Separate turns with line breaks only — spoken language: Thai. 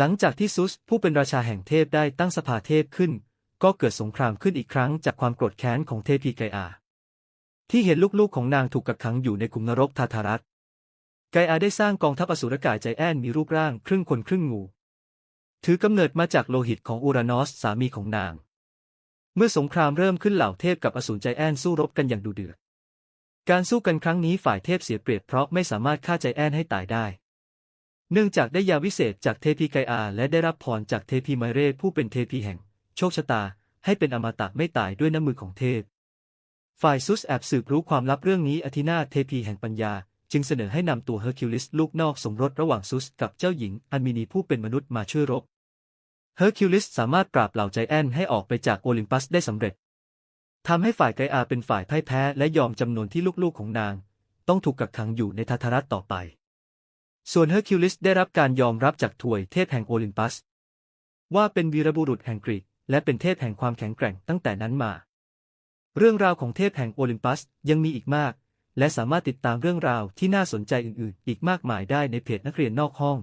หลังจากที่ซุสผู้เป็นราชาแห่งเทพได้ตั้งสภาเทพขึ้น ก็เกิดสงครามขึ้นอีกครั้งจากความโกรธแค้นของเทพีไกอา ที่เห็นลูกๆของนางถูกกักขังอยู่ในคุมนรกทาทารัสไกอาได้สร้างกองทัพอสูรกายใจแอนมีรูปร่างครึ่งคนครึ่งงู ถือกำเนิดมาจากโลหิตของอูรานอสสามีของนาง เมื่อสงครามเริ่มขึ้นเหล่าเทพกับอสูรใจแอนสู้รบกันอย่างดุเดือด การสู้กันครั้งนี้ฝ่ายเทพเสียเปรียบเพราะไม่สามารถฆ่าใจแอนให้ตายได้ เนื่องจากได้ยาวิเศษจากเทพีไกอาและได้รับพรจากเทพีไมเรผู้เป็นเทพีแห่ง โชคชะตา ให้เป็นอมตะไม่ตายด้วยน้ำมือของเทพ ฝ่ายซุสแอบสืบรู้ความลับเรื่องนี้อธินาเทพีแห่งปัญญา จึงเสนอให้นำตัวเฮอร์คิวลิสลูกนอกสมรสระหว่างซุสกับเจ้าหญิงอันมินีผู้เป็นมนุษย์มาช่วยรบ เฮอร์คิวลิสสามารถปราบเหล่าใจแอนให้ออกไปจากโอลิมปัสได้สำเร็จทำให้ฝ่ายไกอาเป็นฝ่ายพ่ายแพ้และยอมจำนวนที่ลูกๆของนาง ต้องถูกกักขังอยู่ในทาทารัสต่อไป ส่วนเฮอร์คิวลิสได้รับการยอมรับจากถวยเทพแห่งโอลิมปัส ว่าเป็นวีรบุรุษแห่งกรีกและเป็นเทพแห่งความแข็งแกร่งตั้งแต่นั้นมา เรื่องราวของเทพแห่งโอลิมปัสยังมีอีกมาก และสามารถติดตามเรื่องราวที่น่าสนใจอื่นๆ อีกมากมายได้ในเพจนักเรียนนอกห้อง